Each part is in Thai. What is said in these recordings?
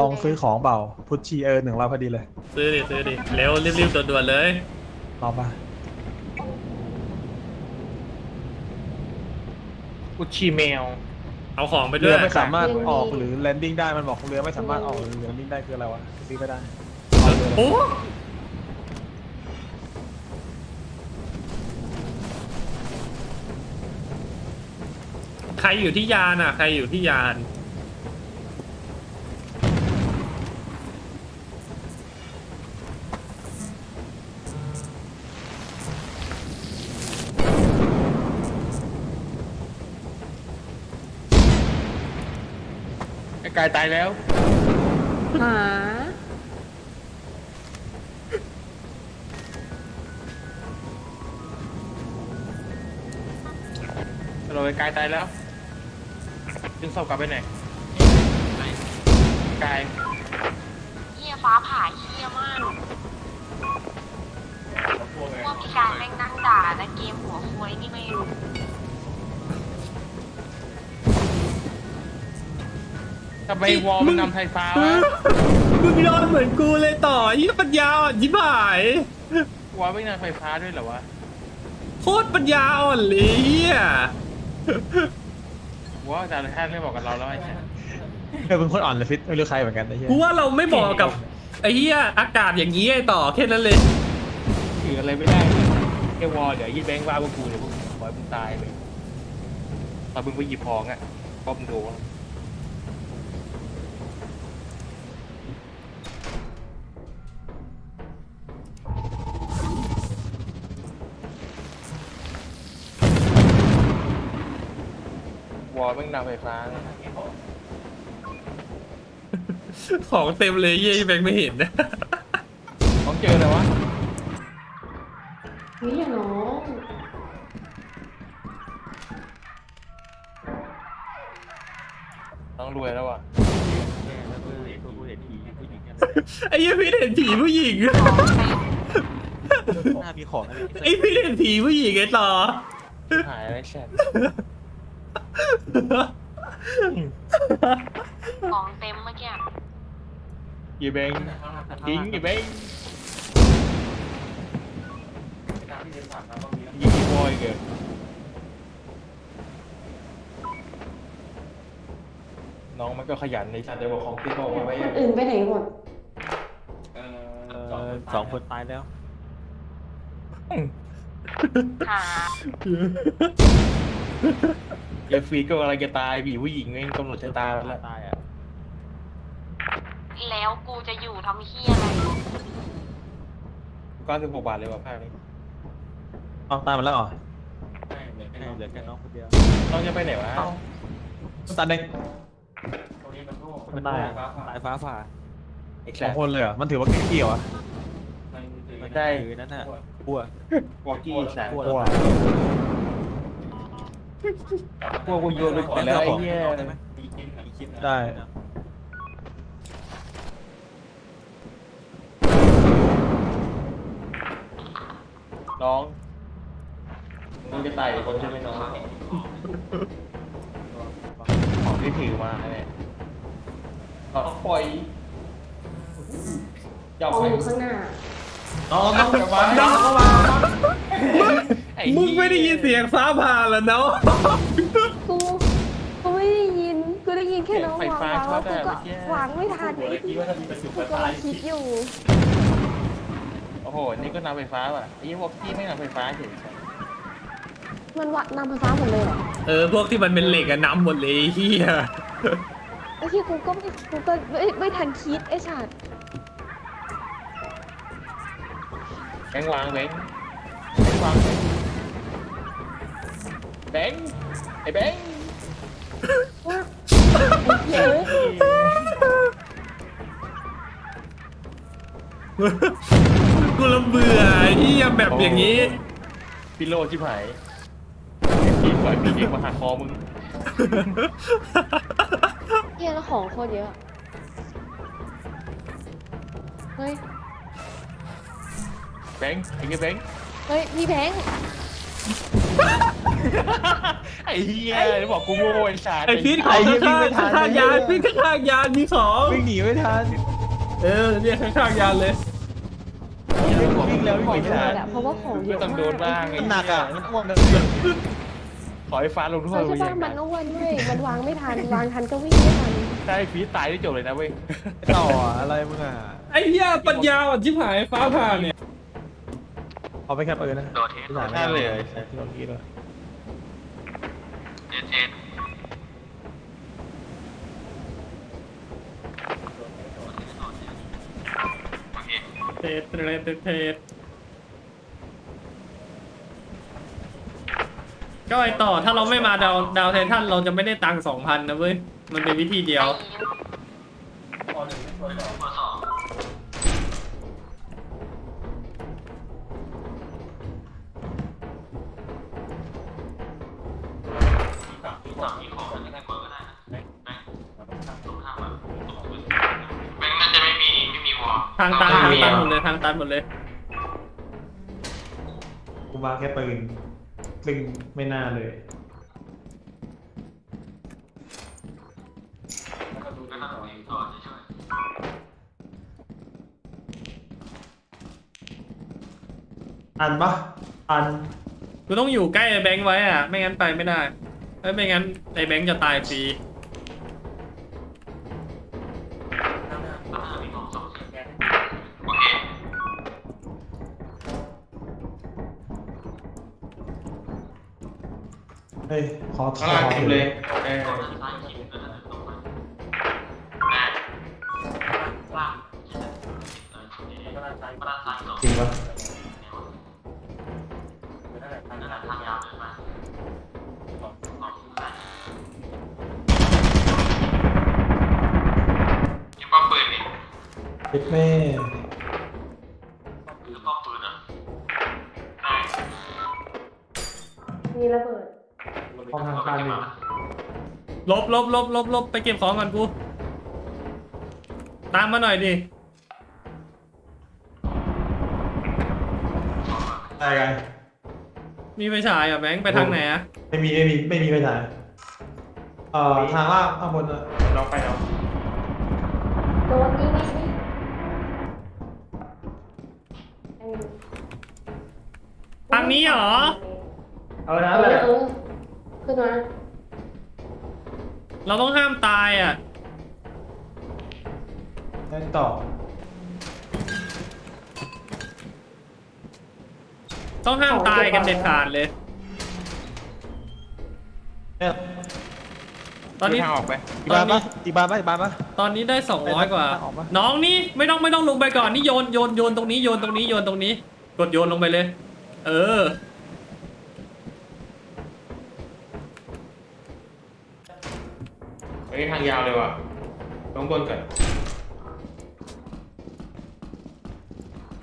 ต้องซื้อของเปล่า พุชชีเออหนึ่งเราพอดีเลยซื้อดิซื้อดิเร็วรีบๆด่วนๆเลยเอาปะอุชิเมลเอาของไปด้เรืวอยไม่สามารถออกหรือแลนดิ้งได้มันบอกเรือไม่สามารถออกหรือแลนดิ้งได้คืออะไรวะซื้อไม่ได้เอาเรือเลยโอ้ใครอยู่ที่ยานอะ ใครอยู่ที่ยาน กายตายแล้วหาเราไอ้กายตายแล้วจึงสอบกลับไปไหนกาย เฮียฟ้าผ่าเฮียมาก ทำไมวอลมันนำไฟฟ้าวะมึงโดนเหมือนกูเลยต่อยี่ปัญญาอ่อนยิบหายวอลไม่นำไฟฟ้าด้วยเหรอวะโคตรปัญญาอ่อนเลยเฮียว่าอาจารย์ท่านไม่บอกกับเราแล้วไอ้แช่เออเป็นคนอ่อนเลยฟิตไม่รู้ใครเหมือนกันไอ้เหี้ยกูว่าเราไม่เหมาะกับไอ้เฮียอากาศอย่างนี้ไอ้ต่อแค่นั้นเลยถืออะไรไม่ได้เลยแค่วอลเดี๋ยวยี่แบงค์ว่าพวกกูเดี๋ยวพวกขอให้มึงตายไปตอนมึงไปหยิบของอะก็มึงโดน แม่งนำไฟฟ้านะของเต็มเลยเฮียแบงค์ไม่เห็นนะต้องเจอเลยวะ นี่อย่าน้องต้องรวยแล้วว่ะไอ้เหี้ยพี่เห็นผีผู้หญิง หน้ามีของอะไรไอ้พี่เห็นผีผู้หญิงไอ้ต่อ หายอะไรแชท ของเต็มเมื่อกี้ยีเบงทิ้งยีเบงยีบอยเกิดน้องมันก็ขยันในสัตว์เดี๋ยวบอกของที่บอกไว้ คนอื่นไปไหนหมดสองคนตายแล้วหา เยฟีก็กำลังจะตายผีผู้หญิงเองกำหนดชะตาแล้วตายอะแล้วกูจะอยู่ทำเฮียอะไรก็สิบหกบาทเลยว่ะภาคนี้เอาตายมาแล้วเหรอเหลือแค่น้องคนเดียวน้องจะไปไหนวะตายเด็กมันตายอะตายฟ้าผ่าไอ้สแซองมคนเลยเหรอมันถือว่าเกี่ยวอะมันได้ถือนั้นน่ะพัววอกกี้แซมพัวกลัว พวกกูโยนไปก่อนแล้วไอ้เหี้ย ได้ไหมมีคลิปมีคลิปนะได้น้อง มึงจะตายกับคนใช่ไหมน้องของที่ถือมาเนี่ยเอาปล่อยอย่าของไปอยู่ข้างหน้า น้องน้องกลับมาน้องเข้ามาไอ้ มึเหี้งไม่ได้ยินเสียงฟ้าผ่าเหรอเนาะกูกูไม่ได้ยินกูได้ยินแค่น้องวางวางแล้วกูก็วางไม่ทันกูกำลังคิดอยู่ โอ้โห นี่ก็นำไฟฟ้าว่ะไอ้พวกที่ไม่นำไฟฟ้าเฉยมันวัดนำไฟฟ้าหมดเลยเหรอ เออ พวกที่มันเป็นเหล็กอะน้ำหมดเลยไอ้เฮียไอ้ที่กูก็ไม่กูก็ไม่ไม่ทันคิดไอ้ชาติแบงค์วางแบงค์แบงค์วาง แบงค์ไอ้แบงค์ว่าไอ้เหี้ยเอ้ยกูละเบื่อไอ้เฮียแบบอย่างนี้ พิโลชิบหายพี่ปล่อยพี่เองมาหักคอมึงเหี้ยแล้วของโคตรเยอะ เฮ้ย แบงค์ไอ้เงี้ยแบงค์ เฮ้ย มีแบงค์ ไอ้เหี้ยบอกกูโง่ไอ้สารไอพีทของข้างๆข้างๆยานพีทข้างๆยานมีของวิ่งหนีไม่ทันเออเนี่ยข้างๆยานเลย วิ่งแล้ววิ่งของไม่โดทันนอะเพราะว่าของเยก็อะต้องมากโดนบ้างไอ้มันหนักอะมันอ้วนนะขอให้ฟ้าลงโทษใช่กูใช่อป่ะย่างมันั้นนอ้วนด้วยมันวางไม่ทัน วางทันก็วิ่งไม่ทันถ้าไอ้พีทตายได้จบเลยนะเว้ย ต่ออะไรมึงอะไอ้เหี้ยปัญญาอ่อนชิบหายฟ้าผ่าเนี่ย เอาไปแค่ปืนนะโดดเทสนั่นเลยที่เราคิดเลยเทสเทสโอเคเทสเทสเทสเทสก็ไอต่อถ้าเราไม่มาดาวดาวไททันเราจะไม่ได้ตังค์สองพันนะเว้ย มันเป็นวิธีเดียวแบ ดเลยทางตันหมดเลย กูมาแค่ปืนซึ่งไม่น่าเลย อันปะอันกูต้องอยู่ใกล้ไอ้แบงค์ไว้อะไม่งั้นไปไม่ได้เอ้ยไม่งั้นไอ้แบงค์จะตายฟรี เฮ้ยขอขอข้างล่างขอเต็มเลยเออจริงปะยิงป้อมปืนนี่เด็กแม่คือป้อมปืนอะได้มีระเบิด ห้องทางการหนึ่งลบลบลบลบลบไปเก็บของก่อนกู ตามมาหน่อยดิอะไรกัน มีไฟฉายอะแบงค์ไปทางไหนอะไม่มีไม่มีไม่มีไปไหนเอ่อทางล่างข้างบนอะเราไปเราโดนนี่นี่นี่ไอ้ทางนี้เหรอ เอาเอนะอแหละเออ ขึ้นมาเราต้องห้ามตายอะ เล่นต่อต้องห้ามตายกันเด็ดขาดเลยเนี่ยตอนนี้ทางออกไปอีกบานปะอีกบานปะอีกบานปะ ตอนนี้ได้สองร้อยกว่า ออกปะน้องนี่ไม่ต้องไม่ต้องลงไปก่อนนี่โยนโยนโยนตรงนี้โยนตรงนี้โยนตรงนี้ กดโยนลงไปเลย เออ เฮ้ยทางยาวเลยว่ะลงบนก่อน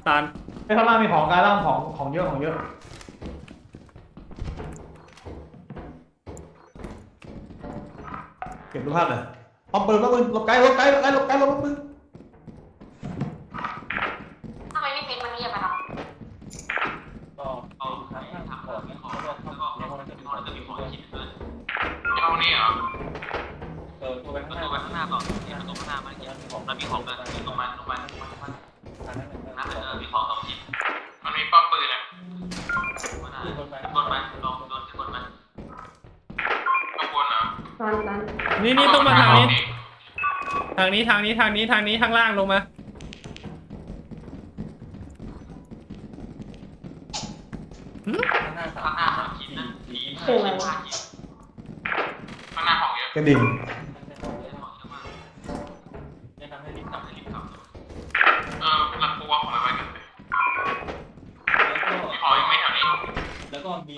ตานไอ้ข้างล่างมีของการล่างของของเยอะของเยอะเก็บรูปภาพหน่อยเอาปืนมาปืนหลบไกลหลบไกลหลบไกลหลบไกลหลบปืนทำไมไม่เป็นมันเงียบอะครับเอาทางทางของมีของแล้วก็ในห้องนั้นจะมีของจะมีของชิ้นเกินในห้องนี้เหรอเอ กี้แล้วมีของเกินลงมาลงมาลงมาลงมานั่นเลยเออมีของสองชิ้นมันมีป้อมปืนอะบนไปลองโดนขึ้นบนไปข้างบนเหรอตอนนั้นนี่นี่ต้องมาทางนี้ ทางนี้ทางนี้ทางนี้ทางนี้ทางล่างลงมา ข้างหน้าสามชิ้นนะสี่ชิ้นห้าชิ้นข้างหน้าของเยอะกระดิ่ง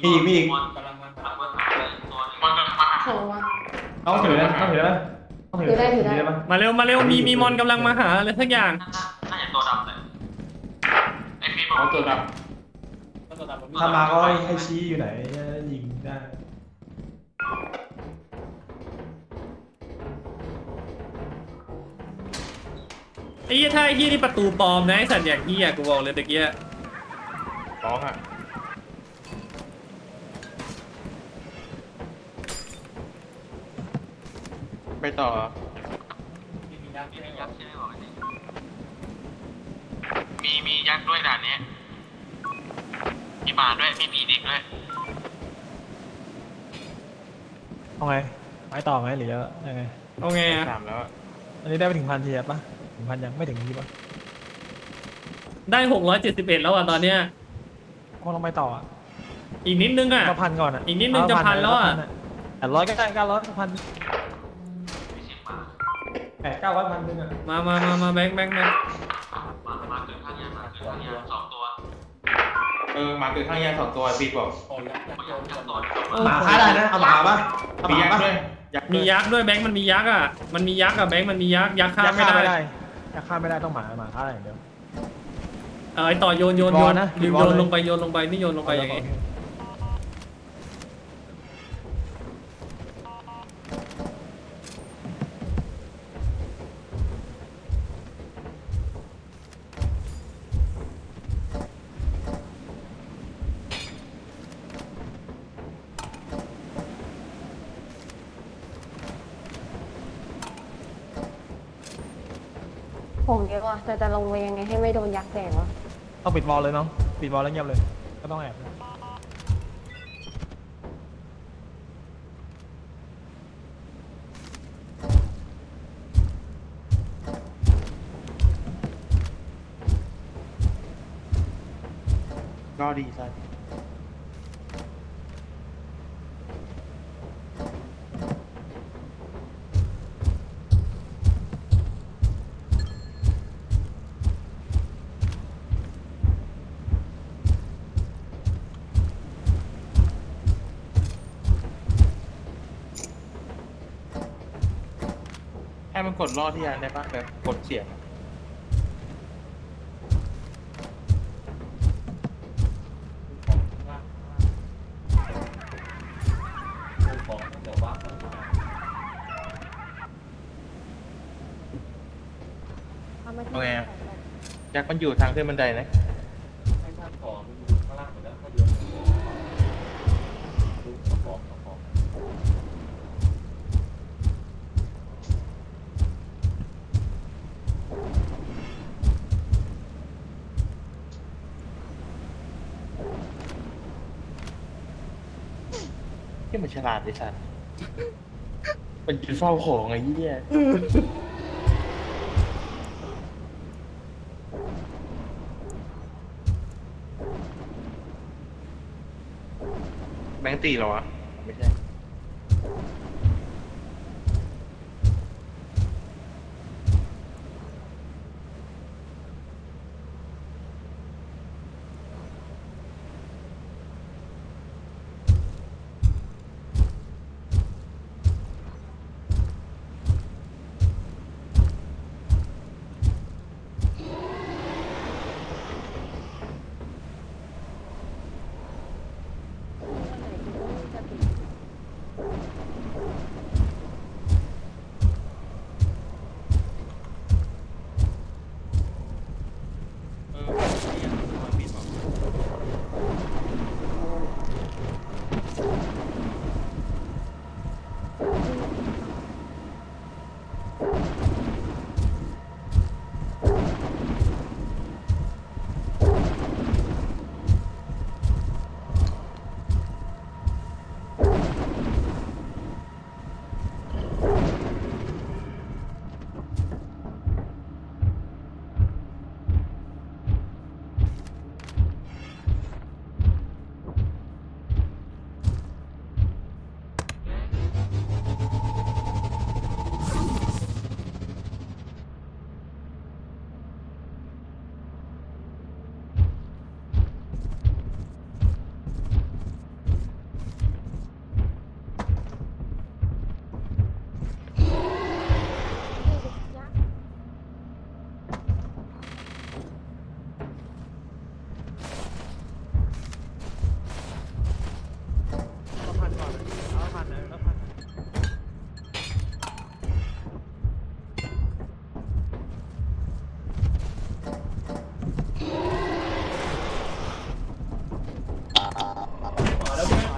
แล้วก็มีมีอีกมีอีกกำลังมาหลังบนหาเลยตัวนึงมันจะมาหาของวะน้องถือนะน้องถือนะต้องถือถือได้ถือได้ ปะมาเร็วมาเร็วมีมีมอนกำลังมาหาอะไรสักอย่าง น่าจะตัวดำเลยไอพี่บอเอากตัวดำเอาตัวดำถ้ามาก็ให้ชี้อยู่ไหนยิงได้ไอ้เหี้ยถ้าไอ้เหี้ยนี่ประตูปลอมนะไอ้สัตว์อย่างเหี้ยกูบอกเลยตะเกียร้องอะ ต่อมียักษ์ใช่ไหมบอกสิมีมียักษ์ด้วยด่านเนี้ยมีบาทด้วยมีผีดิบด้วยเอาไงไม้ต่อไหมหรือจะยังไงเอาไงอะสามแล้วอะอันนี้ได้ไปถึงพันทีปะถึงพันยังไม่ถึงทีปะได้หกร้อยเจ็ดสิบเอ็ดแล้วอะตอนเนี้ยพอลงไปต่ออะอีกนิดนึงอะ ก็พันก่อนอะอีกนิดนึงจะพันแล้วอะแต่ร้อยก็ได้เก้าร้อยก็พัน แปดเก้าร้อยพันหนึ่งอะมามามามาแบงค์แบงค์แบงค์มามาเกิดข้างยามาเกิดข้างยาสองตัวเออหมาเกิดข้างยาสองตัวปีบอกยักษ์ตัวโอ้หมาฆ่าได้นะเอาหมาปะเอาหมีมายักษ์ปะด้วยยักษ์มีด้วยยักษ์ด้วยแบงค์มันมียักษ์อะ มันมียักษ์อะแบงค์มันมียักษ์ยักษ์ฆ่ายักษ์ไม่ฆ่าไม่ได้ได้ยักษ์ฆ่าไม่ได้ต้องหมาหมาฆ่าได้อย่างเดียว เออไอต่อโยนโยนโยบอลนนะ ลืมบอโยลนเลยลงไปโยนลงไปนี่โยนลงไปยังไง ผมเยอะว่ะแต่จะลงไปยังไงให้ไม่โดนยักษ์แดงวะต้องปิดวอลเลยน้องปิดวอลแล้วเงียบเลย ก็ต้องแอบด้วยก็ดีใช่ มันกดรอดที่อันได้ปะแบบกดเสียงอะเอามาที่เอาไงอะยักษ์มันอยู่ทางขึ้นบันไดนะที่ มันฉลาดไอ้สัตว์มันยืนเฝ้าของไอ้เหี้ยแบงค์ตีเหรอวะไม่ใช่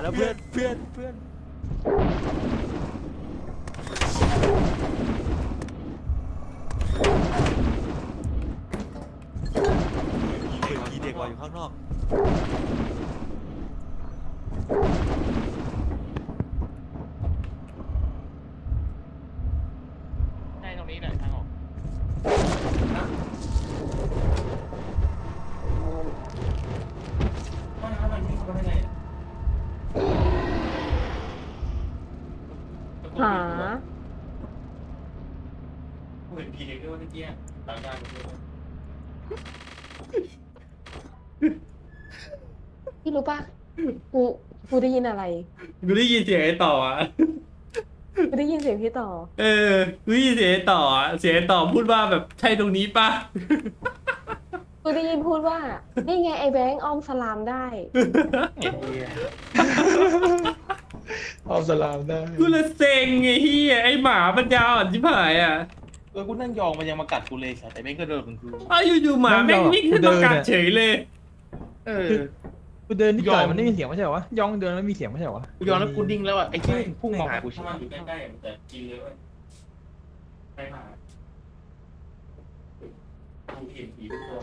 แล้วเพื่อนเพื่อนเพื่อน กด้วยเมื่อกี้หลังยานด้วยพี่รู้ปะกูกูได้ยินอะไรกูได้ยินเสียงไอ้ต่ออะกูได้ยินเสียงพี่ต่อ เออกูได้ยินเสียงไอ้ต่ออะเสียงไอ้ต่อพูดว่าแบบใช่ตรงนี้ปะกูได้ยินพูดว่า นี่ไงไอ้แบงค์ออมสลามได้เห็นดีอะเอาสลามได้กูละเซ็งไอ้เฮียไอ้หมาปัญญาอ่อนชิบหายอะ เออกูนั่งยองมันยังมากัดกูเลยสัตว์แต่แม่งก็เดินมันกูอ้าวอยู่ๆหมาแม่งวิ่งขึ้นมากัดเฉยเลย เออ กูเดินนิดหน่อยยอม มันไม่มีเสียงไม่ใช่เหรอวะย่องเดินแล้วมีเสียงไม่ใช่เหรอวะกูยอมแล้วกูดิ้งแล้วอะไอ้ที่พุ่งมาหากูถ้ามันอยู่ใกล้ๆมันจะกินเลยเว้ยไปหากูเห็นผีทุกตัว